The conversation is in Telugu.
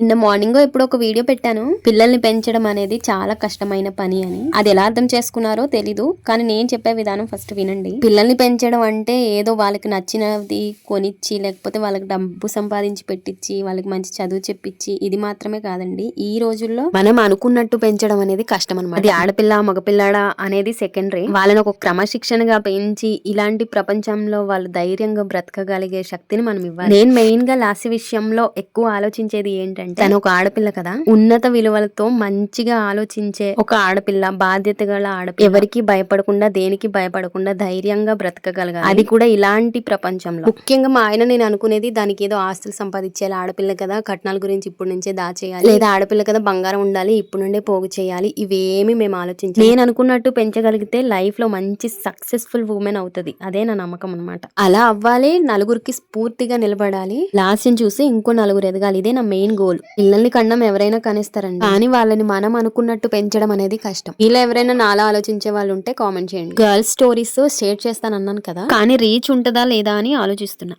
నిన్న మార్నింగ్ ఇప్పుడు ఒక వీడియో పెట్టాను. పిల్లల్ని పెంచడం అనేది చాలా కష్టమైన పని అని. అది ఎలా అర్థం చేసుకున్నారో తెలీదు. కానీ నేను చెప్పే విధానం ఫస్ట్ వినండి. పిల్లల్ని పెంచడం అంటే ఏదో వాళ్ళకి నచ్చినది కొనిచ్చి లేకపోతే వాళ్ళకి డబ్బు సంపాదించి పెట్టించి వాళ్ళకి మంచి చదువు చెప్పించి ఇది మాత్రమే కాదండి. ఈ రోజుల్లో మనం అనుకున్నట్టు పెంచడం అనేది కష్టం అనమాట అది ఆడపిల్ల మగపిల్లాడా అనేది సెకండరీ. వాళ్ళని ఒక క్రమశిక్షణగా పెంచి ఇలాంటి ప్రపంచంలో వాళ్ళు ధైర్యంగా బ్రతకగలిగే శక్తిని మనం ఇవ్వాలి. నేను మెయిన్గా లాస్ట్ విషయంలో ఎక్కువ ఆలోచించేది ఏంటంటే తను ఒక ఆడపిల్ల కదా? ఉన్నత విలువలతో మంచిగా ఆలోచించే ఒక ఆడపిల్ల బాధ్యత గల ఆడపిల్ల. ఎవరికి భయపడకుండా దేనికి భయపడకుండా ధైర్యంగా బ్రతకగలగాలి. అది కూడా ఇలాంటి ప్రపంచంలో. ముఖ్యంగా మా ఆయన నేను అనుకునేది దానికి ఏదో ఆస్తులు సంపాదించాలి ఆడపిల్ల కదా కట్నాల గురించి ఇప్పుడు నుంచే దాచేయాలి. లేదా ఆడపిల్ల కదా బంగారం ఉండాలి ఇప్పుడు నుండే పోగు చేయాలి. ఇవేమి మేము ఆలోచించి. నేను అనుకున్నట్టు పెంచగలిగితే లైఫ్లో మంచి సక్సెస్ఫుల్ ఉమెన్ అవుతుంది. అదే నా నమ్మకం అనమాట అలా అవ్వాలి నలుగురికి స్ఫూర్తిగా నిలబడాలి. లాస్ట్ చూసి ఇంకో నలుగురు ఎదగాలి. ఇదే నా మెయిన్ గోల్. పిల్లల్ని కన్నం ఎవరైనా కనిస్తారండి. కానీ వాళ్ళని మనం అనుకున్నట్టు పెంచడం అనేది కష్టం. ఇలా ఎవరైనా నాలా ఆలోచించే వాళ్ళు ఉంటే కామెంట్ చేయండి. గర్ల్స్ స్టోరీస్ షేర్ చేస్తాను అన్నాను కదా. కానీ రీచ్ ఉంటుందా లేదా అని ఆలోచిస్తున్నా.